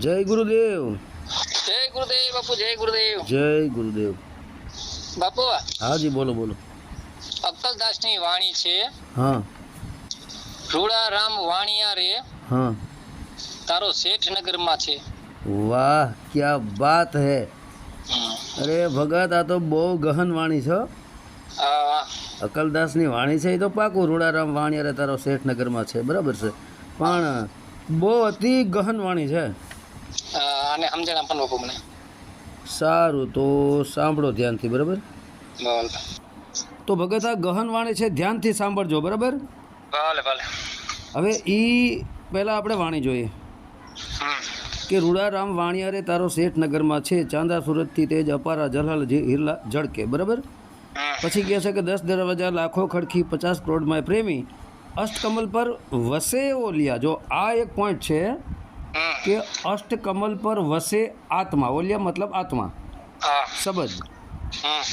જય ગુરુદેવ. જય ગુરુદેવ બાપુ જય ગુરુદેવ. જય ગુરુદેવ. બાપુ હાજી બોલો બોલો. અક્કલદાસની વાણી છે. હા. રૂડારામ વાણિયા રે હા. તારો શેઠ નગરમાં છે. વાહ ક્યા વાત હે. અરે ભગત આ તો બહુ ગહન વાણી છે અકલદાસની વાણી છે એ તો પાકું રૂડારામ વાણિયા રે તારો શેઠનગરમાં છે બરાબર છે. પણ બહુ અતિ ગહન વાણી છે. આને સમજણ આપવાનું બાપુ મને. સારું તો સાંભળો ધ્યાનથી બરાબર? તો ભગત આ ગહન વાણી છે ધ્યાનથી સાંભળજો બરાબર? ભલે ભલે. હવે એ પહેલાં આપણે વાણી જોઈએ. કે રૂડારામ વાણિયારે તારો શેઠનગરમાં છે ચાંદા સુરતથી તેજ અપારા જલહલ જે હિરલા જળકે બરાબર? પછી કહે છે કે દસ દરવાજા લાખો ખડકી પચાસ કરોડમાં પ્રેમી અષ્ટકમલ પર વસે ઓલિયા જો આ એક પોઈન્ટ છે. કે અષ્ટકમલ પર વસે આત્મા. ઓલિયા મતલબ આત્મા. શબ્દ.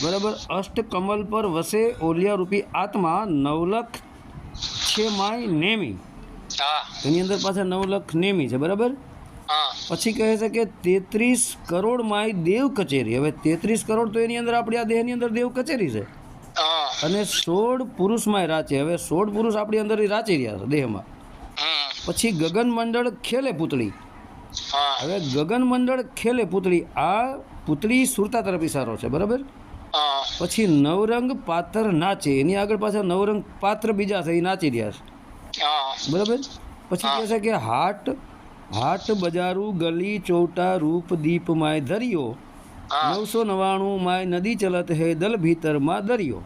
બરાબર? અષ્ટકમલ પર વસે ઓલિયા રૂપી આત્મા નવલખ છે માય નેમી એની અંદર પાછા નવલખ નેમી છે બરાબર? પછી કહે છે કે તેત્રીસ કરોડ માય દેવ કચેરી. હવે તેત્રીસ કરોડ તો એની અંદર આપણી આ દેહની અંદર દેવ કચેરી છે. અને સોળ પુરુષમાંય રાચે. હવે સોળ પુરુષ આપણી અંદર રાચી રહ્યા છે દેહમાં. હમ. પછી ગગન મંડળ ખેલે પૂતળી. હવે ગગન મંડળ ખેલે પૂતળી. આ પૂતળી સુરતા તરફ ઇશારો છે બરાબર? પછી નવરંગ પાત્ર નાચે. એની આગળ પાછા નવરંગ પાત્ર બીજા છે એ નાચી રહ્યા છે. બરાબર? પછી કહે છે કે હાટ હાટ બજારું ગલી ચોટા રૂપ દીપ માય દરિયો. નવસો નવાણું માય નદી ચલત હે દલ ભીતરમાં દરિયો.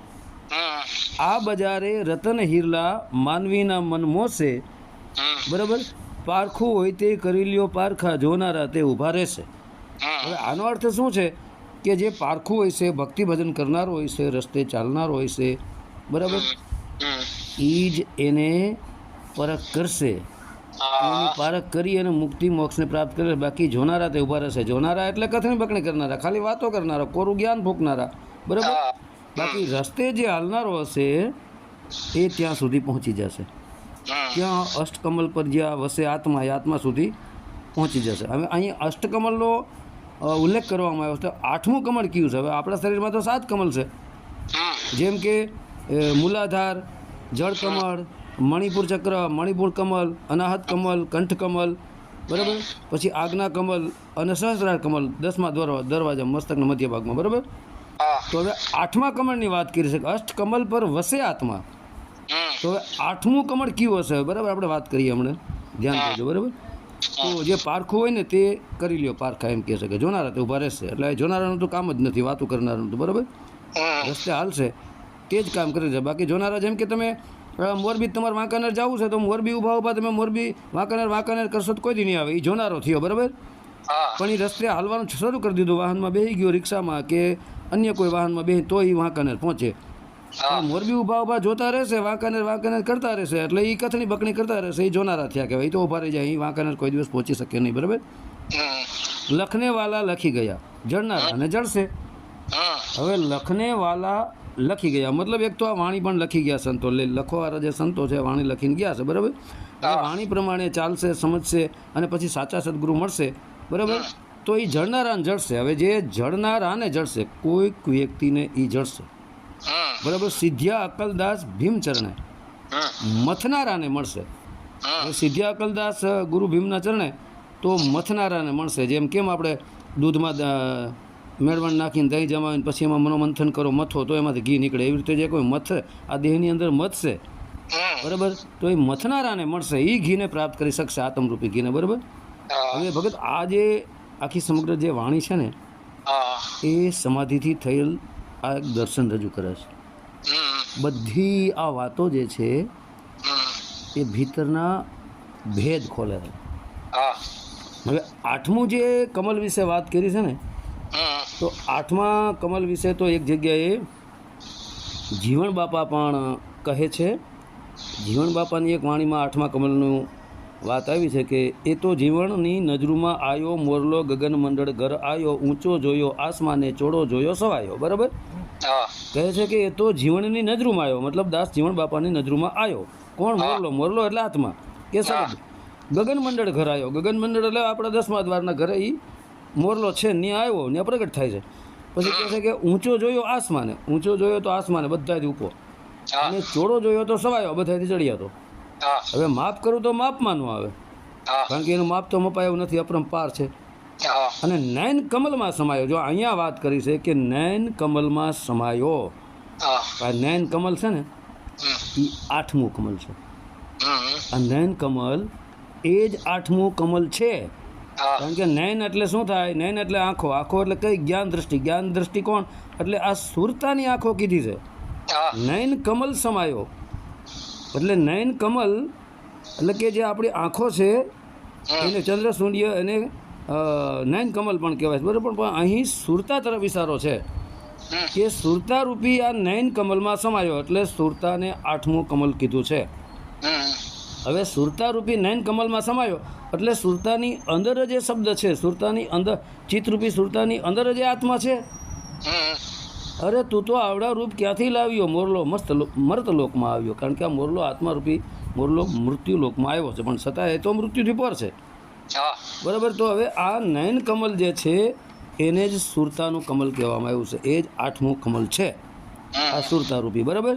આ બજારે રતન હિરલા માનવીના મન મોસે. બરાબર? પારખું હોય તે કરી લ્યો પારખા જોનારા તે ઊભા રહેશે. હવે આનો અર્થ શું છે? કે જે પારખું હોય છે ભક્તિ ભજન કરનારો હોય છે રસ્તે ચાલનારો હોય છે બરાબર? એ જ એને પરખ કરશે. એની પારખ કરી અને મુક્તિ મોક્ષને પ્રાપ્ત કરે બાકી જોનારા તે ઊભા રહેશે. જોનારા એટલે કથન બકણી કરનારા ખાલી વાતો કરનારા કોરું જ્ઞાન ફૂંકનારા બરાબર? બાકી રસ્તે જે હાલનારો હશે એ ત્યાં સુધી પહોંચી જશે. ત્યાં અષ્ટકમલ પર જ્યાં વસે આત્મા એ આત્મા સુધી પહોંચી જશે. હવે અહીં અષ્ટકમલનો ઉલ્લેખ કરવામાં આવ્યો છે. આઠમું કમળ કયું છે? હવે આપણા શરીરમાં તો સાત કમળ છે. જેમ કે મૂલાધાર જળકમળ મણિપુર ચક્ર મણિપુર કમલ અનાહત કમલ કંઠ કમલ બરાબર? પછી આજ્ઞા કમલ અને સહસ્રાર કમલ દસમા દરવા દરવાજા મસ્તકના મધ્ય ભાગમાં બરાબર તો હવે આઠમા કમળની વાત કરી છે અષ્ટ કમલ પર વસે આત્મા. તો આઠમું કમળ કયું હશે? બરાબર આપણે વાત કરીએ હમણાં. ધ્યાન કરજો બરાબર? તો જે પારખું હોય ને તે કરી લ્યો પારખા એમ કહે છે કે જોનારા તે ઊભા રહેશે. એટલે જોનારાનું તો કામ જ નથી વાતું કરનારાનું તો બરાબર? રસ્તે હાલશે. તે જ કામ કરે છે. બાકી જોનારા જેમ કે તમે મોરબી તમારે વાંકાનેર જવું છે તો મોરબી ઊભા ઊભા તમે મોરબી વાંકાનેર વાંકાનેર કરશો તો કોઈ દી નહીં આવે. એ જોનારો થયો બરાબર? પણ એ રસ્તે હાલવાનું શરૂ કરી દીધું. વાહનમાં બેસી ગયો રિક્ષામાં કે અન્ય કોઈ વાહનમાં બેસી તો એ વાંકાનેર પહોંચે. મોરબી ઊભા ઊભા જોતા રહેશે વાંકાનેર વાંકાનેર કરતા રહેશે. એટલે એ કથની બકણી કરતા રહેશે એ જોનારા થયા કહેવાય. તો ઊભા રહી જાય. એ વાંકાનેર કોઈ દિવસ પહોંચી શકે નહીં બરાબર? હમ. લખને વાલા લખી ગયા. જળનારા અને જળશે. હવે લખને વાલા લખી ગયા. મતલબ એક તો આ વાણી પણ લખી ગયા સંતો. એટલે લખવાવાળા જે સંતો છે વાણી લખીને ગયા છે બરાબર? વાણી પ્રમાણે ચાલશે સમજશે અને પછી સાચા સદગુરુ મળશે બરાબર? તો એ જળનારાને જળશે. હવે જે જળનારાને જળશે કોઈક વ્યક્તિને એ જળશે. બરાબર સિદ્ધ્યા અકલદાસ ભીમચરણે. મથનારાને મળશે. સિદ્ધિયા અકલદાસ ગુરુ ભીમના ચરણે તો મથનારાને મળશે. જેમ કેમ આપણે દૂધમાં મેળવણ નાખીને દહીં જમાવીને પછી એમાં મનોમંથન કરો મથો તો એમાંથી ઘી નીકળે. એવી રીતે જે કોઈ મથ આ દેહની અંદર મથશે. બરાબર? તો એ મથનારાને મળશે. એ ઘીને પ્રાપ્ત કરી શકશે આત્મરૂપી ઘીને બરાબર? હવે ભગત આ જે આખી સમગ્ર જે વાણી છે ને એ સમાધિથી થયેલ આ એક દર્શન રજૂ કરે છે. બધી આ વાતો જે છે, એ ભીતરના ભેદ ખોલે છે. હવે આઠમું જે કમલ વિશે વાત કરી છે ને, તો આઠમા કમલ વિશે તો એક જગ્યાએ જીવણ બાપા પણ કહે છે. જીવણ બાપાની એક વાણીમાં આઠમા કમલનું વાત આવી છે કે, એ તો જીવણની નજરૂમાં આયો મોરલો ગગન મંડળ ઘર આયો ઊંચો જોયો, આસમાને ચોડો જોયો, સવાયો. બરાબર? કહે છે કે એ તો જીવણની નજરૂમાં આવ્યો. મતલબ દાસ જીવણ બાપાની નજરૂમાં આવ્યો. કોણ મોરલો? મોરલો એટલે આત્મા. કે સાહેબ ગગન મંડળ ઘર આવ્યો. ગગન મંડળ એટલે આપણા દસમા દ્વારના ઘરે એ મોરલો છે ત્યાં આવ્યો ત્યાં પ્રગટ થાય છે. પછી કહે છે કે ઊંચો જોયો આસમાને. ઊંચો જોયો તો આસમાને બધાથી ઉપર અને ચોડો જોયો તો સવાયો બધાથી ચડી હતો હવે માપ કરું તો માપમાં ન આવે. કારણ કે એનું માપ તો મપાય એવું નથી અપરંપાર છે. અને નયન કમલમાં સમાયો. જો અહીંયા વાત કરી છે કે નયન કમલમાં સમાયો. નયન કમલ છે ને એ આઠમું કમલ છે. આ નયન કમલ એ જ આઠમું કમલ છે. કારણ કે નયન એટલે શું થાય? નયન એટલે આંખો. આંખો એટલે કઈ? જ્ઞાન દ્રષ્ટિ. જ્ઞાન દ્રષ્ટિ કોણ? એટલે આ સુરતાની આંખો કીધી છે. નયન કમલ સમાયો. એટલે નયન કમલ એટલે કે જે આપણી આંખો છે એને ચંદ્ર સૂર્ય એને નયન કમલ પણ કહેવાય છે. બરાબર પણ અહીં સુરતા તરફ ઇશારો છે. કે સુરતા રૂપી આ નયન કમલમાં સમાયો એટલે સુરતાને આઠમું કમલ કીધું છે. હવે સુરતા રૂપી નયન કમલમાં સમાયો એટલે સુરતાની અંદર જ એ શબ્દ છે. સુરતાની અંદર ચિત્તરૂપી સુરતાની અંદર જ એ આત્મા છે. અરે તું તો આવડા રૂપ ક્યાંથી લાવ્યો? મોરલો મસ્ત લો- મર્ત લોકમાં આવ્યો. કારણ કે આ મોરલો આત્મારૂપી મોરલો મૃત્યુ લોકમાં આવ્યો છે. પણ છતાં એ તો મૃત્યુથી પર છે. બરાબર તો હવે આ નયન કમલ જે છે એને જ સુરતાનું કમલ કહેવામાં આવ્યું છે. એ જ આઠમું કમલ છે આ સુરતા રૂપી બરાબર?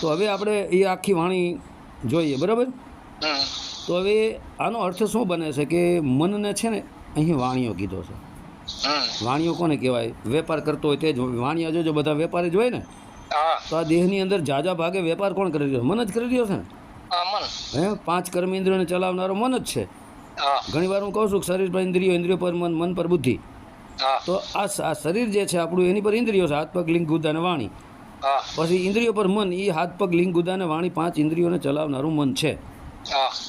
તો હવે આપણે એ આખી વાણી જોઈએ બરાબર? તો હવે આનો અર્થ શું બને છે કે મનને છે ને અહીં વાણીઓ કીધો છે. વાણીઓ કોને કહેવાય? વેપાર કરતો હોય તે જ વાણિયા જોજો બધા વેપાર જ હોય ને તો આ દેહની અંદર જાજા ભાગે વેપાર કોણ કરી રહ્યો મન જ કરી રહ્યો છે ને? હે પાંચ કર્મ ચલાવનારો મન જ છે. ઘણી વાર હું કહું છું કે શરીર પર ઇન્દ્રિયો ઇન્દ્રિયો પર મન મન પર બુદ્ધિ. તો આ આ શરીર જે છે આપણું એની પર ઇન્દ્રિયો છે. હાથ પગ લિંગ ગુદા અને વાણી. પછી ઇન્દ્રિયો પર મન એ હાથ પગ લિંગ ગુદા અને વાણી પાંચ ઇન્દ્રિયોને ચલાવનારું મન છે.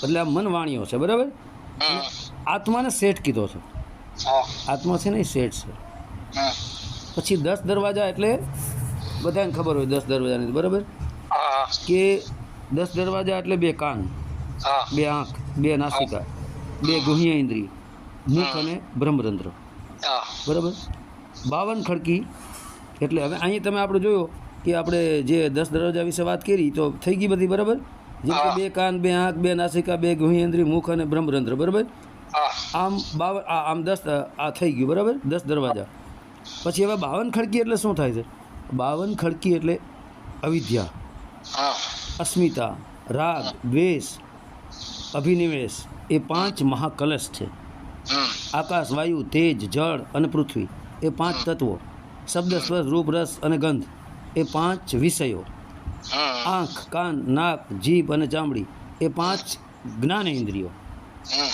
એટલે આ મન વાણીઓ છે બરાબર? આત્માને શેઠ કીધો છે. આત્મા છે ને એ શેઠ છે. પછી દસ દરવાજા એટલે બધાને ખબર હોય દસ દરવાજાની બરાબર? કે દસ દરવાજા એટલે બે કાન બે આંખ બે નાસિકા. બે ગુહ્ય ઇન્દ્રિય. મુખ અને બ્રહ્મરંધ્ર બરાબર? બાવન ખડકી. એટલે હવે અહીં તમે આપણે જોયો કે આપણે જે દસ દરવાજા વિશે વાત કરી તો થઈ ગઈ બધી બરાબર? જેમ કે બે કાન બે આંખ બે નાસિકા બે ગુહ્ય મુખ અને બ્રહ્મરંધ્ર બરાબર? આમ બાવન આ- આમ દસ આ થઈ ગયું બરાબર? દસ દરવાજા. પછી હવે બાવન ખડકી એટલે શું થાય છે? બાવન ખડકી એટલે અવિદ્યા અસ્મિતા રાગ દ્વેષ અભિનિવેશ એ પાંચ મહાકલશ છે. આકાશ વાયુ તેજ જળ અને પૃથ્વી એ પાંચ તત્વો. શબ્દ સ્વર રૂપ રસ અને ગંધ એ પાંચ વિષયો. આંખ કાન નાક જીભ અને ચામડી એ પાંચ જ્ઞાનેન્દ્રિયો. ઇન્દ્રિયો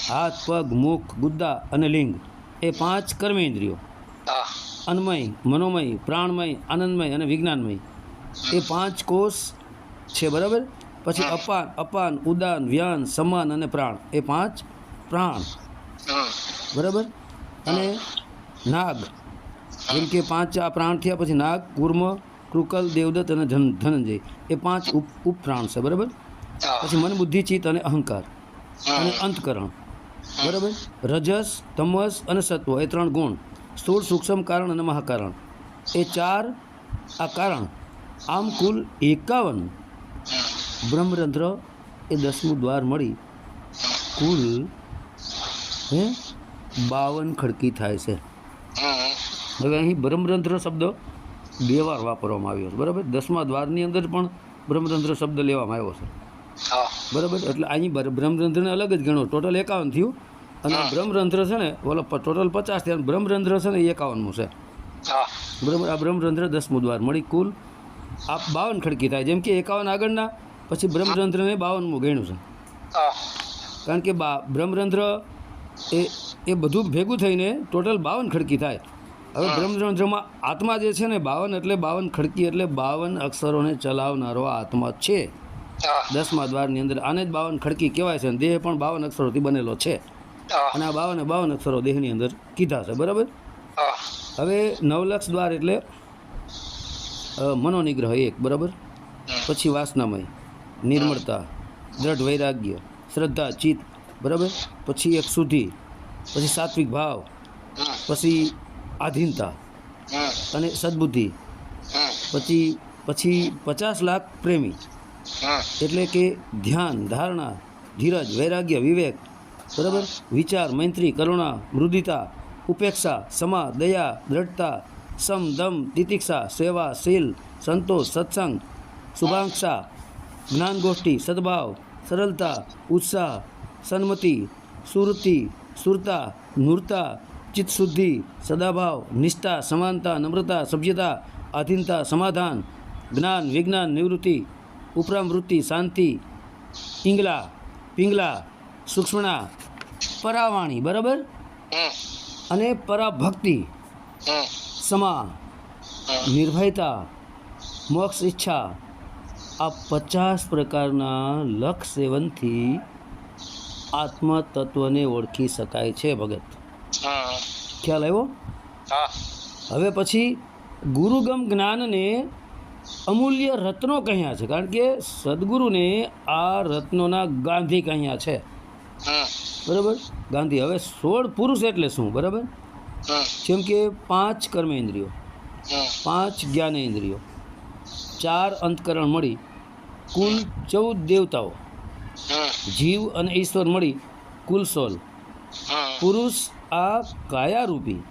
હાથ પગ મુખ ગુદ્દા અને લિંગ એ પાંચ કર્મેન્દ્રિયો. ઇન્દ્રિયો અન્મય મનોમય પ્રાણમય આનંદમય અને વિજ્ઞાનમય એ પાંચ કોષ છે બરાબર? પછી અપાન અપાન ઉદાન વ્યાન સમાન અને પ્રાણ. એ પાંચ પ્રાણ. બરાબર? અને નાગ. જેમ કે પાંચ આ પ્રાણ થયા પછી નાગ કુર્મ કૃકલ દેવદત્ત અને ધન ધનંજય. એ પાંચ ઉપ ઉપપ્રાણ છે. બરાબર? પછી મન બુદ્ધિ ચિત્ત અને અહંકાર. અને અંતકરણ. બરાબર? રજસ તમસ અને સત્વ. એ ત્રણ ગુણ. સ્થૂળ સૂક્ષ્મ કારણ અને મહાકારણ. એ ચાર આ કારણ. આમ કુલ એકાવન. બ્રહ્મરંધ્ર એ દસમું દ્વાર મળી. કુલ હે બાવન ખડકી થાય છે. હવે અહીં બ્રહ્મરંધ્ર શબ્દ બે વાર વાપરવામાં આવ્યો છે. બરાબર? દસમા દ્વારની અંદર પણ બ્રહ્મરંધ્ર શબ્દ લેવામાં આવ્યો છે. બરાબર? એટલે અહીં બ્ર- બ્રહ્મરંધ્રને અલગ જ ગણો. ટોટલ એકાવન થયું. અને બ્રહ્મરંધ્ર છે ને ઓલો ટોટલ પચાસ થયા. બ્રહ્મરંધ્ર છે ને એ એકાવનમું છે. હા. બરાબર? આ બ્રહ્મરંધ્ર દસમું દ્વાર મળી. કુલ આ બાવન ખડકી થાય. જેમ કે એકાવન આગળના પછી બ્રહ્મરંધ્રને બાવનમું ગણ્યું છે. કારણ કે બા બ્રહ્મરંધ્ર એ એ બધું ભેગું થઈને ટોટલ બાવન ખડકી થાય. હવે બ્રહ્મરંધ્રમાં આત્મા જે છે ને બાવન એટલે બાવન ખડકી એટલે બાવન અક્ષરોને ચલાવનારો આત્મા છે. દસમા દ્વારની અંદર આને જ બાવન ખડકી કહેવાય છે અને દેહ પણ બાવન અક્ષરોથી બનેલો છે. અને આ બાવને બાવન અક્ષરો દેહની અંદર કીધા છે બરાબર? હવે નવલક્ષ દ્વાર એટલે મનોનિગ્રહ એક બરાબર? પછી વાસનામય. નિર્મળતા દ્રઢ વૈરાગ્ય શ્રદ્ધા ચિત્ત બરાબર? પછી એક શુદ્ધિ પછી સાત્વિક ભાવ પછી આધીનતા અને સદબુદ્ધિ પછી પછી પચાસ લાખ પ્રેમી. એટલે કે ધ્યાન ધારણા ધીરજ વૈરાગ્ય વિવેક બરાબર? વિચાર મૈત્રી કરુણા મૃદિતા ઉપેક્ષા સમા દયા દ્રઢતા સમ દમ તિતિક્ષા સેવા શીલ સંતોષ સત્સંગ શુભાંક્ષા જ્ઞાનગોષ્ઠી સદભાવ સરળતા ઉત્સાહ સન્મતિ સુરતિ સુરતા નૂરતા ચિત્તશુદ્ધિ સદાભાવ નિષ્ઠા સમાનતા નમ્રતા સભ્યતા આધીનતા સમાધાન જ્ઞાન વિજ્ઞાન નિવૃત્તિ ઉપરામવૃત્તિ શાંતિ પિંગલા પિંગલા સૂક્ષ્મણા પરાવાણી બરાબર? અને પરાભક્તિ સમા નિર્ભયતા મોક્ષ ઈચ્છા આ પચાસ પ્રકારના લક્ષ સેવનથી આત્મતત્વને ઓળખી શકાય છે ભગત. ખ્યાલ આવ્યો? હવે પછી ગુરુગમ જ્ઞાનને અમૂલ્ય રત્નો કહ્યા છે કારણ કે સદગુરુને આ રત્નોના ગાંધી કહ્યા છે. બરાબર? ગાંધી હવે સોળ પુરુષ એટલે શું બરાબર? જેમ કે પાંચ કર્મેન્દ્રિયો પાંચ જ્ઞાનેન્દ્રિયો ચાર અંતકરણ મળી કુલ ચૌદ દેવતાઓ. જીવ અને ઈશ્વર મળી કુલ સોલ. પુરુષ આ કાયારૂપી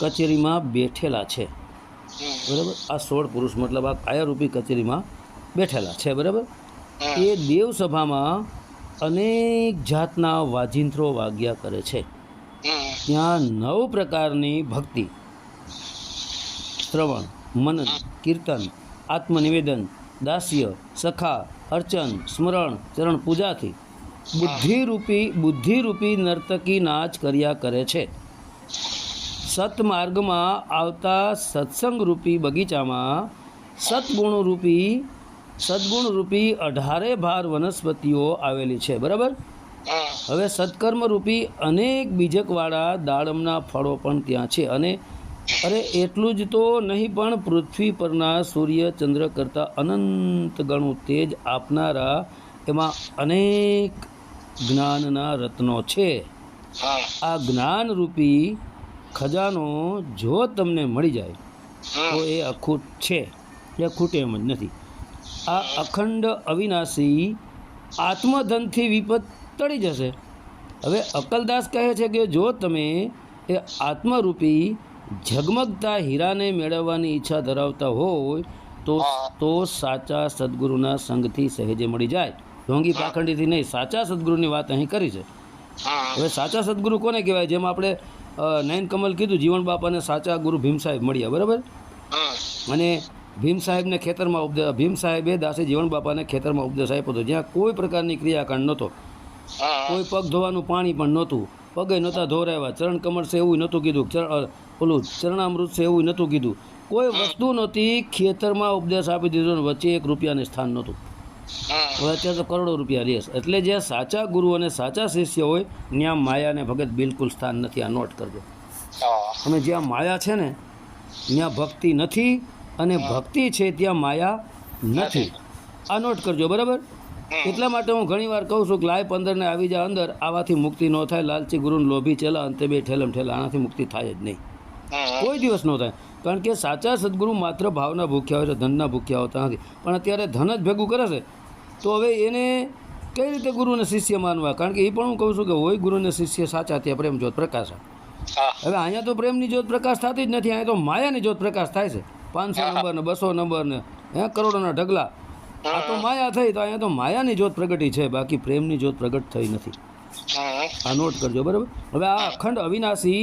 કચેરીમાં બેઠેલા છે. બરાબર? આ સોળ પુરુષ મતલબ આ કાયારૂપી કચેરીમાં બેઠેલા છે બરાબર? એ દેવસભામાં અનેક જાતના વાજિંત્રો વાગ્યા કરે છે. ત્યાં નવ પ્રકારની ભક્તિ. શ્રવણ મનન કીર્તન આત્મનિવેદન દાસ્ય સખા અર્ચન સ્મરણ ચરણ પૂજાથી બુદ્ધિરૂપી બુદ્ધિરૂપી નર્તકી નાચ કર્યા કરે છે. સતમાર્ગમાં આવતા સત્સંગરૂપી બગીચામાં સદગુણરૂપી સદગુણરૂપી અઢારે ભાર વનસ્પતિઓ આવેલી છે બરાબર? હવે સત્કર્મરૂપી અનેક બીજકવાળા દાડમના ફળો પણ ત્યાં છે અને અરે એટલું જ તો નહીં પણ પૃથ્વી પરના સૂર્ય ચંદ્ર કરતાં અનંત ગણું તેજ આપનારા એમાં અનેક જ્ઞાનના રત્નો છે. આ જ્ઞાનરૂપી ખજાનો જો તમને મળી જાય તો એ અખૂટ છે. એ ખૂટે એમ જ નથી. આ અખંડ અવિનાશી આત્મધનથી વિપત તળી જશે. હવે અકલદાસ કહે છે કે જો તમે એ આત્મરૂપી ઝગમગતા હીરાને મેળવવાની ઈચ્છા ધરાવતા હોય તો તો સાચા સદગુરુના સંગથી સહેજે મળી જાય. ઢોંગી પાખંડીથી નહીં સાચા સદગુરુની વાત અહીં કરી છે. હવે સાચા સદગુરુ કોને કહેવાય? જેમ આપણે નયન કમલ કીધું જીવન બાપાને સાચા ગુરુ ભીમ સાહેબ મળ્યા બરાબર? અને ભીમ સાહેબને ખેતરમાં ઉપદેશ ભીમ સાહેબે દાસે જીવન બાપાને ખેતરમાં ઉપદેશ આપ્યો હતો. જ્યાં કોઈ પ્રકારની ક્રિયાકાંડ નહોતો. કોઈ પગ ધોવાનું પાણી પણ નહોતું. પગે નહોતા ધોરાવ્યા ચરણ કમળ છે એવું નહોતું કીધું ચરણ ઓલું ચરણામૃત છે એવું નહોતું કીધું. કોઈ વસ્તુ નહોતી ખેતરમાં ઉપદેશ આપી દીધો વચ્ચે એક રૂપિયાને સ્થાન નહોતું. હવે અત્યારે તો કરોડો રૂપિયા લેસ એટલે જે સાચા ગુરુ અને સાચા શિષ્ય હોય ત્યાં માયાને ભગત બિલકુલ સ્થાન નથી આ નોટ કરજો. અને જ્યાં માયા છે ને ત્યાં ભક્તિ નથી અને ભક્તિ છે ત્યાં માયા નથી. આ નોટ કરજો બરાબર? એટલા માટે હું ઘણીવાર કહું છું કે લાય પંદરને આવી જાય અંદર આવાથી મુક્તિ ન થાય લાલચી ગુરુને લોભી છેલા અંતે બે ઠેલમ ઠેલા આનાથી મુક્તિ થાય જ નહીં. કોઈ દિવસ ન થાય. કારણ કે સાચા સદગુરુ માત્ર ભાવના ભૂખ્યા હોય છે ધનના ભૂખ્યા હોતા નથી. પણ અત્યારે ધન જ ભેગું કરે છે તો હવે એને કઈ રીતે ગુરુને શિષ્ય માનવા? કારણ કે એ પણ હું કહું છું કે હોય ગુરુને શિષ્ય સાચા ત્યાં પ્રેમ જ્યોત પ્રકાશ હવે અહીંયા તો પ્રેમની જ્યોત પ્રકાશ થતી જ નથી અહીંયા તો માયાની જ્યોત પ્રકાશ થાય છે. પાંચસો નંબર ને બસો નંબર ને હે કરોડોના ઢગલા. આ તો માયા થઈ તો અહીંયા તો માયાની જ્યોત પ્રગટી છે બાકી પ્રેમની જ્યોત પ્રગટ થઈ નથી. આ નોટ કરજો બરાબર? હવે આ અખંડ અવિનાશી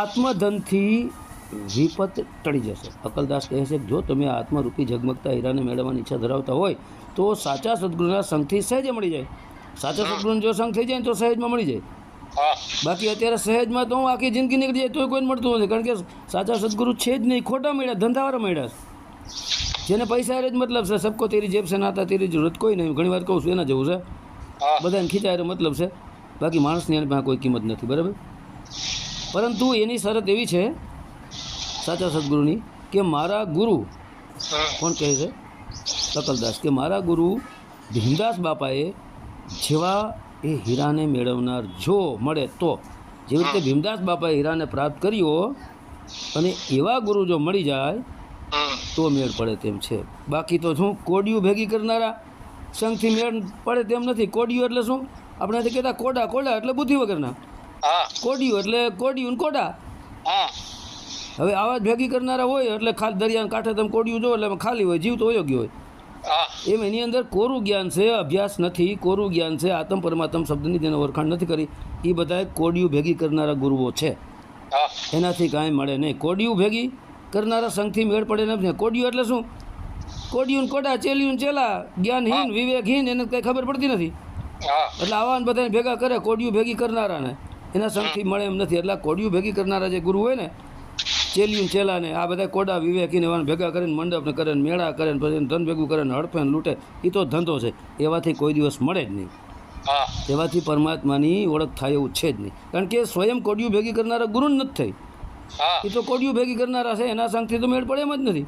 આત્મધનથી વિપત ટળી જશે. અકલદાસ કહે છે જો તમે આત્મરૂપી ઝગમગતા હીરાને મેળવવાની ઈચ્છા ધરાવતા હોય તો સાચા સદગુરુના સંઘથી સહેજે મળી જાય. સાચા સદગુરુનો જો સંઘ થઈ જાય તો સહેજમાં મળી જાય. બાકી અત્યારે સહેજમાં તો હું આખી જિંદગી નીકળી જાય તોય કોઈને મળતું નથી કારણ કે સાચા સદગુરુ છે જ નહીં. ખોટા મળ્યા ધંધાવાળા મળ્યા જેને પૈસા જ મતલબ છે સબકો તેરી જેબ છે નાતા તેરી જરૂરત કોઈ નહીં. ઘણી વાર કહું છું એના જેવું છે. બધાને ખીચાય મતલબ છે. બાકી માણસની એની પાસે કોઈ કિંમત નથી બરાબર? પરંતુ એની શરત એવી છે સાચા સદગુરુની કે મારા ગુરુ કોણ કહે છે? સકલદાસ કે મારા ગુરુ ભીમદાસ બાપાએ જેવા એ હીરાને મેળવનાર જો મળે તો જેવી રીતે ભીમદાસ બાપાએ હીરાને પ્રાપ્ત કર્યો અને એવા ગુરુ જો મળી જાય તો મેળ પડે તેમ છે. બાકી તો શું? કોડિયું ભેગી કરનારા સંઘથી મેળ પડે તેમ નથી. કોડિયું એટલે શું? આપણે નથી કહેતા કોડા કોડા એટલે બુદ્ધિ વગરના. કોડિયું એટલે કોડિયું કોડા. હવે આવા જ ભેગી કરનારા હોય એટલે ખાલી દરિયાના કાંઠે તમે કોડિયું જો એટલે ખાલી હોય જીવ તો અયોગ્ય હોય. એમ એની અંદર કોરું જ્ઞાન છે અભ્યાસ નથી કોરું જ્ઞાન છે આત્મ પરમાત્મ શબ્દની તેને ઓળખાણ નથી કરી. એ બધા કોડિયું ભેગી કરનારા ગુરુઓ છે. એનાથી કાંઈ મળે નહીં. કોડિયું ભેગી કરનારા સંઘથી મેળ પડે નથી કોડિયું એટલે શું? કોડિયું કોડા ચેલિયું ચેલા. જ્ઞાનહીન વિવેકહીન એને કંઈ ખબર પડતી નથી. એટલે આવા બધાને ભેગા કરે કોડિયું ભેગી કરનારાને. એના સંઘથી મળે એમ નથી. એટલે કોડિયું ભેગી કરનારા જે ગુરુ હોય ને ચેલિયું ચેલાને આ બધા કોડા વિવેકીને એવાને ભેગા કરીને મંડપને કરે ને મેળા કરે ને પછી ધન ભેગું કરે ને હડફે ને લૂંટે. એ તો ધંધો છે. એવાથી કોઈ દિવસ મળે જ નહીં. એવાથી પરમાત્માની ઓળખ થાય એવું છે જ નહીં. કારણ કે સ્વયં કોડિયું ભેગી કરનારા ગુરુ જ નથી થઈ. એ તો કોડિયું ભેગી કરનારા છે એના સંગથી તો મેળ પડે એમ જ નથી.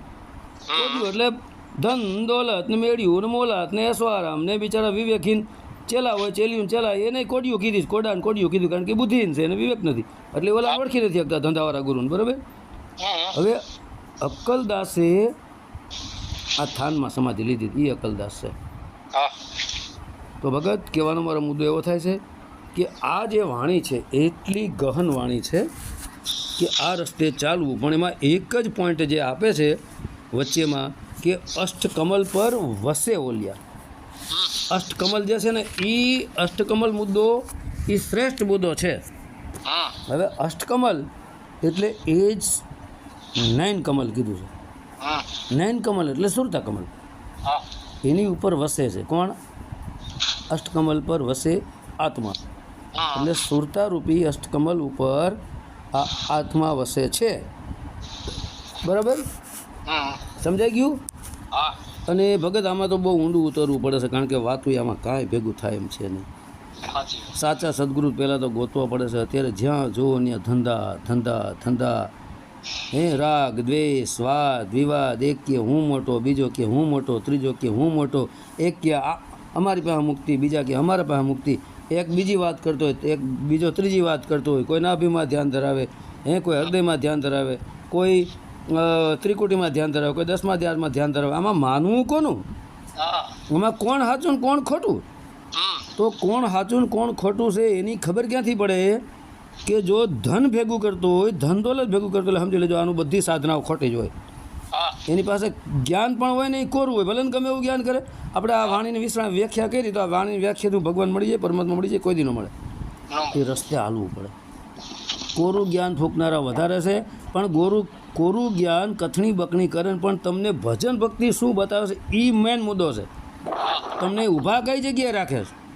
કોડિયું એટલે ધન દોલત ને મેળ્યું ને મોલાત ને એસવારામ ને બિચારા વિવેકહીન ચેલા હોય ચેલ્યું ચેલા એને કોડિયું કીધી કોડા ને કોડિયું કીધું કારણ કે બુદ્ધિહીન છે એને વિવેક નથી. એટલે ઓલા ઓળખી નથી શકતા ધંધાવાળા ગુરુને બરાબર? હવે અક્કલદાસે આ થાનમાં સમાધિ લીધી એ અક્કલદાસ છે. હા. તો ભગત કહેવાનો મારો મુદ્દો એવો થાય છે કે આ જે વાણી છે એટલી ગહન વાણી છે કે આ રસ્તે ચાલવું. પણ એમાં એક જ પોઈન્ટ જે આપે છે વચ્ચેમાં કે અષ્ટકમલ પર વસે ઓલિયા. અષ્ટકમલ જે છે ને એ અષ્ટકમલ મુદ્દો એ શ્રેષ્ઠ મુદ્દો છે. હવે અષ્ટકમલ એટલે એ જ નયન કમલ કીધું છે. નયન કમલ એટલે સુરતા કમલ હા. એની ઉપર વસે છે. કોણ? અષ્ટકમલ પર વસે આત્મા. એટલે સુરતારૂપી અષ્ટકમલ ઉપર આ આત્મા વસે છે. બરાબર? સમજાઈ ગયું? હા. અને ભગત આમાં તો બહુ ઊંડું ઉતરવું પડે છે કારણ કે વાતું આમાં કાંઈ ભેગું થાય એમ છે નહીં. સાચા સદગુરુ પહેલાં તો ગોતવા પડે છે અત્યારે જ્યાં જુઓ ત્યાં ધંધા ધંધા ધંધા. હે રાગ દ્વેષ વાદ વિવાદ એક કે હું મોટો બીજો કે હું મોટો ત્રીજો કે હું મોટો એક કે અમારી પાસે મુક્તિ બીજા કે અમારા પાસે મુક્તિ. એક બીજી વાત કરતો હોય એક બીજો ત્રીજી વાત કરતો હોય કોઈ નાભીમાં ધ્યાન ધરાવે હે કોઈ હૃદયમાં ધ્યાન ધરાવે કોઈ ત્રિકુટીમાં ધ્યાન ધરાવે કોઈ દસમા ધ્યાનમાં ધ્યાન ધરાવે આમાં માનવું કોનું? આમાં કોણ સાચું ને કોણ ખોટું? તો કોણ સાચું ને કોણ ખોટું છે એની ખબર ક્યાંથી પડે? કે જો ધન ભેગું કરતો હોય ધન દોલત ભેગું કરતો એટલે સમજી લેજો આનું બધી સાધનાઓ ખોટી જ હોય. એની પાસે જ્ઞાન પણ હોય ને એ કોરું હોય. ભલે ગમે એવું જ્ઞાન કરે. આપણે આ વાણીની વિશ્રામ વ્યાખ્યા કરી તો આ વાણીની વ્યાખ્યાનું ભગવાન મળી જાય, પરમાત્મા મળી જાય, કોઈ દી મળે. એ રસ્તે હાલવું પડે. કોરું જ્ઞાન ફૂંકનારા વધારે છે, પણ ગોરું, કોરું જ્ઞાન કથણી બકણી કરે પણ તમને ભજન ભક્તિ શું બતાવે છે એ મેન મુદ્દો છે. તમને ઊભા કઈ જગ્યાએ રાખે છે?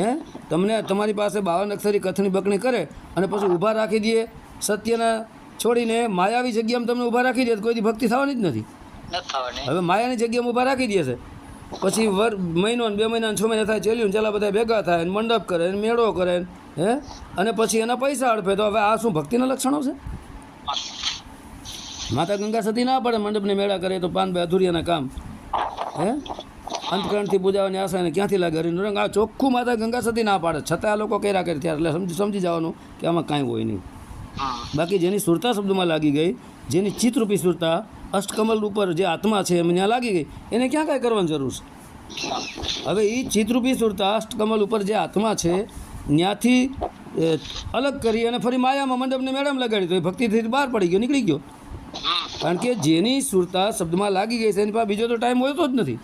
હે? તમને તમારી પાસે બાવન અક્ષરી કથણી બકણી કરે અને પછી ઊભા રાખી દઈએ સત્યના છોડીને માયાવી જગ્યામાં તમને ઊભા રાખી દે કોઈ ભક્તિ થવાની જ નથી. હવે માયાની જગ્યામાં ઊભા રાખી દે છે. પછી વર મહિનો બે મહિના છ મહિના થાય ચેલ્યું ને ચલા બધા ભેગા થાય મંડપ કરે મેળો કરે હે? અને પછી એના પૈસા અડફે તો હવે આ શું ભક્તિના લક્ષણો છે? માતા ગંગા સતી ના પડે મંડપને મેળા કરે તો પાન બે અધુરિયાના કામ. હે? અંતકરણથી પૂજાવાની આશા એને ક્યાંથી લાગે? હરિનો રંગ આ ચોખ્ખું માતા ગંગા સતી ના પાડે. છતાં આ લોકો કર્યા કરે ત્યારે. એટલે સમજી સમજી જવાનું કે આમાં કાંઈ હોય નહીં. બાકી જેની સુરતા શબ્દમાં લાગી ગઈ જેની ચિત્તરૂપી સુરતા અષ્ટકમલ ઉપર જે આત્મા છે એમ ત્યાં લાગી ગઈ એને ક્યાં કાંઈ કરવાની જરૂર છે? હવે એ ચિત્તરૂપી સુરતા અષ્ટકમલ ઉપર જે આત્મા છે ત્યાંથી અલગ કરી અને ફરી માયામાં મંડપને મેડમ લગાડી તો એ ભક્તિથી બહાર પડી ગયો નીકળી ગયો. કારણ કે જેની સુરતા શબ્દમાં લાગી ગઈ છે એની પાસે બીજો તો ટાઈમ હોતો જ નથી.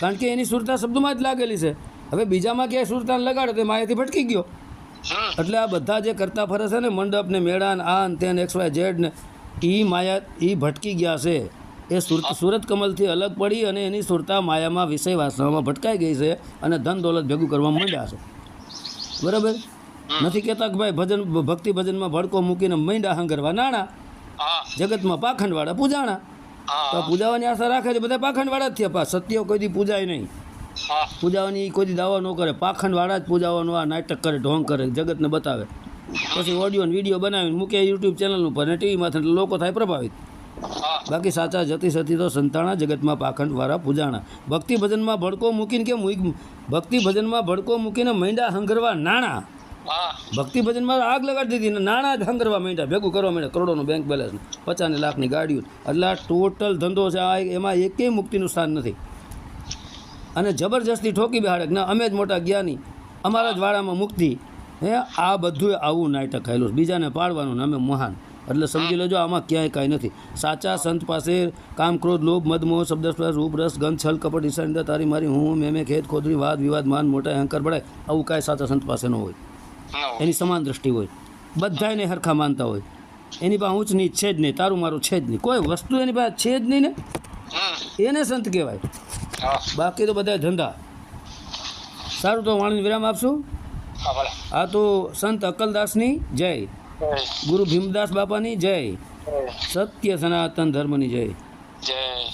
કારણ કે એની સુરતા શબ્દમાં જ લાગેલી છે. હવે બીજામાં ક્યાંય સુરતાને લગાડે તો માયાથી ભટકી ગયો. એટલે આ બધા જે કરતા ફરે છે ને મંડપ ને મેળા ને આ ને તેને એક્સ વાય ઝેડ ને એ માયા એ ભટકી ગયા છે. એ સુરત સુરત કમલથી અલગ પડી અને એની સુરતા માયામાં વિષય વાસનામાં ભટકાઈ ગઈ છે અને ધન દોલત ભેગું કરવા માંડ્યા છે. બરાબર? નથી કહેતા કે ભાઈ ભજન ભક્તિ ભજનમાં ભડકો મૂકીને મંડા હંગરવા નાણા જગતમાં પાખંડવાળા પૂજાણા. તો પૂજાવાની આશા રાખે છે બધા પાખંડવાળા જ થયા. પા સત્ય કોઈ દી પૂજાય નહીં. પૂજાવાની કોઈ દાવો ન કરે. પાખંડવાળા જ પૂજાવાનું આ નાટક કરે ઢોંગ કરે જગતને બતાવે. પછી ઓડિયો ને વીડિયો બનાવીને મૂકે યુટ્યુબ ચેનલ ઉપર ને ટીવીમાં એટલે લોકો થાય પ્રભાવિત. બાકી સાચા જતી સતી તો સંતાણા જગતમાં પાખંડ વાળા પૂજાણા. ભક્તિ ભજનમાં ભડકો મૂકીને કે ભક્તિ ભજનમાં ભડકો મૂકીને મૈંડા હંગરવા નાણા. ભક્તિ ભજનમાં આગ લગાડી દીધી ને નાણાં જ હંગરવા માંડ્યા ભેગું કરવા માંડ્યા કરોડોનું બેંક બેલેન્સ પચાસ લાખની ગાડીઓ. એટલે આ ટોટલ ધંધો છે આ એમાં એકેય મુક્તિનું સ્થાન નથી. અને જબરજસ્તી ઠોકી બેહાડે ના અમે જ મોટા જ્ઞાની. અમારા જ વાળામાં મુક્તિ. હે આ બધું આવું નાટક ખાયેલું છે. બીજાને પાડવાનું ને અમે મહાન. એટલે સમજી લેજો આમાં ક્યાંય કાંઈ નથી. સાચા સંત પાસે કામ ક્રોધ લોભ મદમોહ શબ્દ રૂપ રસ ગંધ છલ કપટ ઈશાનિંદા તારી મારી હું મેમે ખેત ખોદરી વાદ વિવાદ માન મોટા અહંકાર ભળાય આવું કાંઈ સાચા સંત પાસે ન હોય. એની સમાન દ્રષ્ટિ હોય. બધાને હરખા માનતા હોય. એની પાસે ઊંચ નીચ છે જ નહીં તારું મારું છે જ નહીં. કોઈ વસ્તુ એની પાસે છે જ નહીં ને. એને સંત કહેવાય. બાકી તો બધા ધંધા. સારું તો વાણીને વિરામ આપશું. હા આ તો સંત અકલદાસની જય. જય. ગુરુ ભીમદાસ બાપાની જય. સત્ય સનાતન ધર્મની જય. જય.